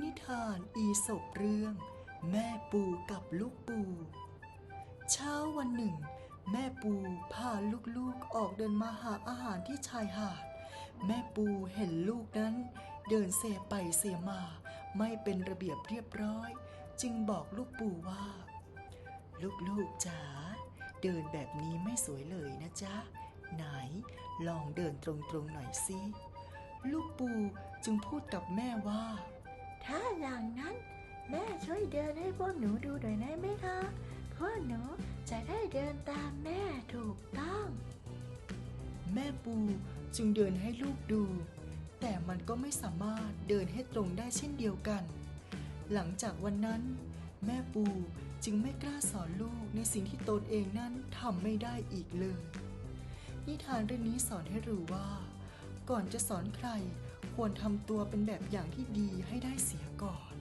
นิทานอีสบเรื่อง แม่ปูกับลูกปู เช้าวันหนึ่ง แม่ปูพาลูกๆออกเดินมาหาอาหารที่ชายหาด แม่ปูเห็นลูกนั้น เดินเซไปเซมา ไม่เป็นระเบียบเรียบร้อย จึงบอกลูกปูว่า ลูกๆจ๋าเดินแบบนี้ไม่สวยเลยนะจ๊ะ ไหนลองเดินตรงๆหน่อยสิลูกปูจึงพูดกับแม่ว่า เดินให้พวกหนูดูหน่อยได้ไหมคะ พวกหนูจะได้เดินตามแม่ถูกต้อง แม่ปูจึงเดินให้ลูกดู แต่มันก็ไม่สามารถเดินให้ตรงได้เช่นเดียวกัน หลังจากวันนั้น แม่ปูจึงไม่กล้าสอนลูกในสิ่งที่ตนเองนั้นทำไม่ได้อีกเลย นิทานเรื่องนี้สอนให้รู้ว่า ก่อนจะสอนใครควรทำตัวเป็นแบบอย่างที่ดีให้ได้เสียก่อน